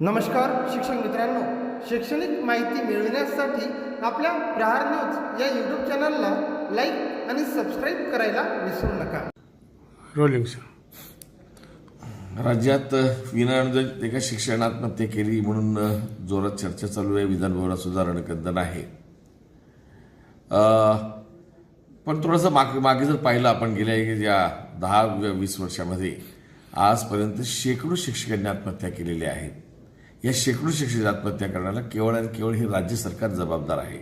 नमस्कार शिक्षक मित्रांनो. शैक्षणिक माहिती मिळविण्यासाठी आपल्या प्रहार न्यूज या यूट्यूब चॅनलला लाईक आणि सबस्क्राईब करायला विसरू नका. रोलिंग सर राज्यात विनाअनुदानित एका शिक्षण आत्महत्या केली म्हणून जोरात चर्चा चालू आहे. विधानभवनात सुद्धा रणकंदन आहे. अ, पण थोडंसं मागे मागे जर पाहिलं आपण गेल्या या दहा वीस वर्षामध्ये आजपर्यंत शेकडो शिक्षकांनी आत्महत्या केलेल्या आहेत. या शेकडो शिक्षक आत्महत्या करण्याला केवळ आणि केवळ हे राज्य सरकार जबाबदार आहे.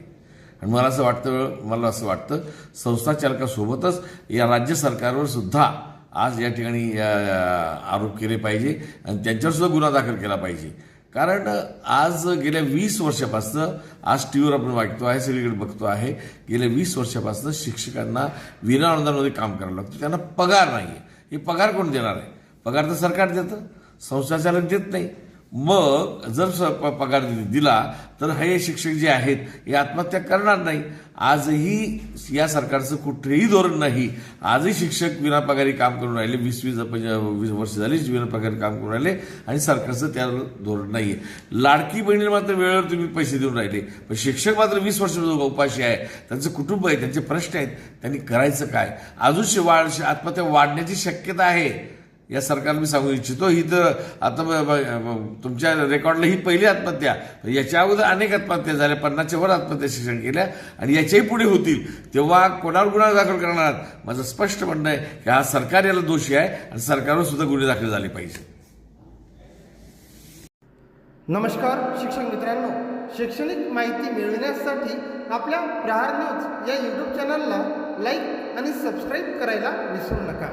आणि मला असं वाटतं मला असं वाटतं संस्था चालकासोबतच या राज्य सरकारवर सुद्धा आज या ठिकाणी आरोप केले पाहिजे आणि त्यांच्यावरसुद्धा गुन्हा दाखल केला पाहिजे. कारण आज गेल्या वीस वर्षापासनं आज टी व्हीवर आपण वाटतो आहे सगळीकडे बघतो आहे गेल्या वीस वर्षापासून शिक्षकांना विना अनुदानामध्ये काम करावं लागतं. त्यांना पगार नाही आहे हे पगार कोण देणार आहे? पगार तर सरकार देतं. संस्थाचालक देत नाही. मग जर प- पगार दिला तर हे शिक्षक जे आहेत हे आत्महत्या करणार नाही. आजही या सरकारचं कुठेही धोरण नाही. आजही शिक्षक विनापगारी काम करून राहिले वीस वीस वीस वर्ष झाली विनापगारी काम करून राहिले आणि सरकारचं त्यावर धोरण नाही आहे लाडकी बहिणीला मात्र वेळेवर तुम्ही पैसे देऊन राहिले. पण शिक्षक मात्र वीस वर्ष उपाशी आहे त्यांचं कुटुंब आहे त्यांचे प्रश्न आहेत त्यांनी करायचं काय? अजून वाढ आत्महत्या वाढण्याची शक्यता आहे. या सरकारला मी सांगू इच्छितो ही तर आता तुमच्या रेकॉर्डला ही पहिली आत्महत्या. याच्या अगोदर अनेक आत्महत्या झाल्या पन्नासच्या वर आत्महत्या शिक्षण केल्या आणि याच्याही पुढे होतील. तेव्हा कोणावर गुन्हा दाखल करणार माझं स्पष्ट म्हणणं आहे की हा सरकार याला दोषी आहे आणि सरकारवर सुद्धा गुन्हे दाखल झाले पाहिजे. नमस्कार शिक्षक मित्रांनो. शैक्षणिक माहिती मिळविण्यासाठी आपल्या प्रहार न्यूज या यूट्यूब चॅनलला लाईक आणि सबस्क्राईब करायला विसरू नका.